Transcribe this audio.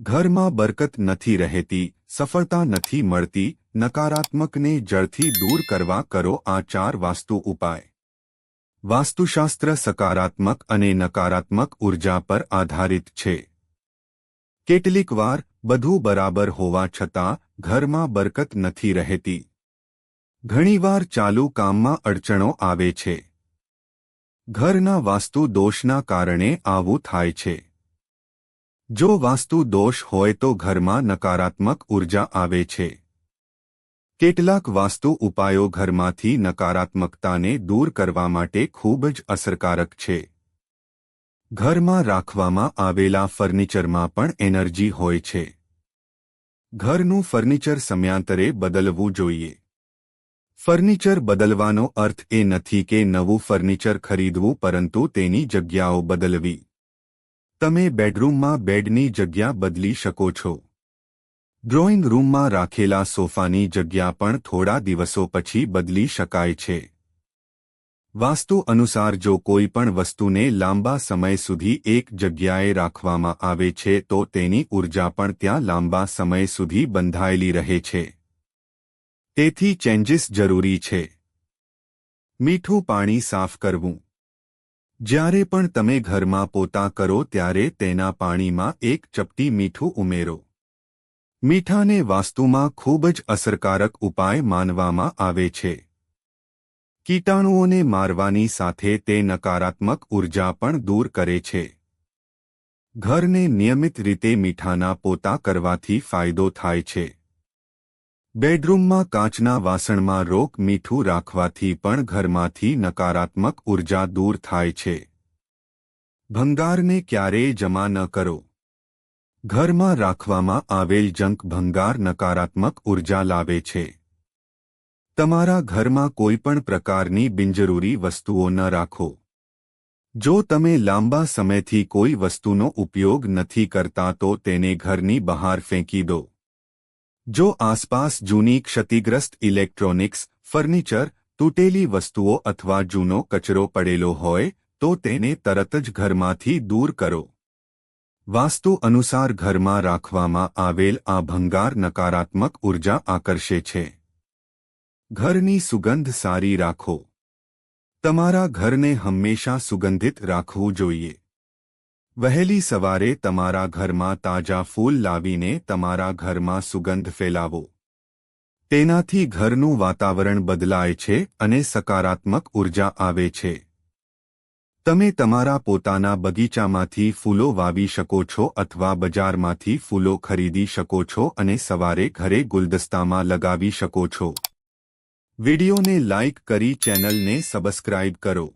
ઘરમાં બરકત નથી રહેતી, સફળતા નથી મળતી, નકારાત્મકને જળથી દૂર કરવા કરો આ ચાર વાસ્તુ ઉપાય. વાસ્તુશાસ્ત્ર સકારાત્મક અને નકારાત્મક ઊર્જા પર આધારિત છે. કેટલીક વાર બધું બરાબર હોવા છતાં ઘરમાં બરકત નથી રહેતી. ઘણીવાર ચાલુ કામમાં અડચણો આવે છે. ઘરના વાસ્તુ દોષના કારણે આવું થાય છે. જો વાસ્તુ દોષ હોય તો ઘરમાં નકારાત્મક ઊર્જા આવે છે. કેટલાક વાસ્તુ ઉપાયો ઘરમાંથી નકારાત્મકતાને દૂર કરવા માટે ખૂબ જ અસરકારક છે. ઘરમાં રાખવામાં આવેલા ફર્નિચરમાં પણ એનર્જી હોય છે. ઘરનું ફર્નિચર સમયાંતરે બદલવું જોઈએ. ફર્નિચર બદલવાનો અર્થ એ નથી કે નવું ફર્નિચર ખરીદવું પરંતુ તેની જગ્યાઓ બદલવી. તમે બેડરૂમમાં બેડની જગ્યા બદલી શકો છો. ડ્રોઈંગ રૂમમાં રાખેલા સોફાની જગ્યા પણ થોડા દિવસો પછી બદલી શકાય છે. વાસ્તુ અનુસાર જો કોઈ પણ વસ્તુને લાંબા સમય સુધી એક જગ્યાએ રાખવામાં આવે છે તો તેની ઊર્જા પણ ત્યાં લાંબા સમય સુધી બંધાયેલી રહે છે. તેથી ચેન્જીસ જરૂરી છે. મીઠું પાણી સાફ કરવું. જ્યારે પણ તમે ઘરમાં પોતા કરો ત્યારે તેના પાણીમાં એક ચપટી મીઠું ઉમેરો. મીઠાને વાસ્તુમાં ખૂબ જ અસરકારક ઉપાય માનવામાં આવે છે. કીટાણુઓને મારવાની સાથે તે નકારાત્મક ઊર્જા પણ દૂર કરે છે. ઘરને નિયમિત રીતે મીઠાના પોતા કરવાથી ફાયદો થાય છે. બેડરૂમમાં કાચના વાસણમાં રોક મીઠું રાખવાથી પણ ઘરમાંથી નકારાત્મક ઊર્જા દૂર થાય છે. ભંગારને ક્યારેય જમા ન કરો. ઘરમાં રાખવામાં આવેલ જંક ભંગાર નકારાત્મક ઊર્જા લાવે છે. તમારા ઘરમાં કોઈપણ પ્રકારની બિનજરૂરી વસ્તુઓ ન રાખો. જો તમે લાંબા સમયથી કોઈ વસ્તુનો ઉપયોગ નથી કરતા તો તેને ઘરની બહાર ફેંકી દો. જો આસપાસ જૂની ક્ષતિગ્રસ્ત ઇલેક્ટ્રોનિક્સ, ફર્નિચર, તૂટેલી વસ્તુઓ અથવા જૂનો કચરો પડેલો હોય, તો તેને તરત જ ઘરમાંથી દૂર કરો. વાસ્તુ અનુસાર ઘરમાં રાખવામાં આવેલ આ ભંગાર નકારાત્મક ઊર્જા આકર્ષે છે. ઘરની સુગંધ સારી રાખો. તમારા ઘરને હંમેશા સુગંધિત રાખવું જોઈએ. વહેલી સવારે તમારા ઘરમાં તાજા ફૂલ લાવીને તમારા ઘરમાં સુગંધ ફેલાવો. તેનાથી ઘરનું વાતાવરણ બદલાય છે અને સકારાત્મક ઊર્જા આવે છે. તમે તમારા પોતાના બગીચામાંથી ફૂલો વાવી શકો છો અથવા બજારમાંથી ફૂલો ખરીદી શકો છો અને સવારે ઘરે ગુલદસ્તામાં લગાવી શકો છો. વિડિયોને લાઇક કરી ચેનલને સબસ્ક્રાઇબ કરો.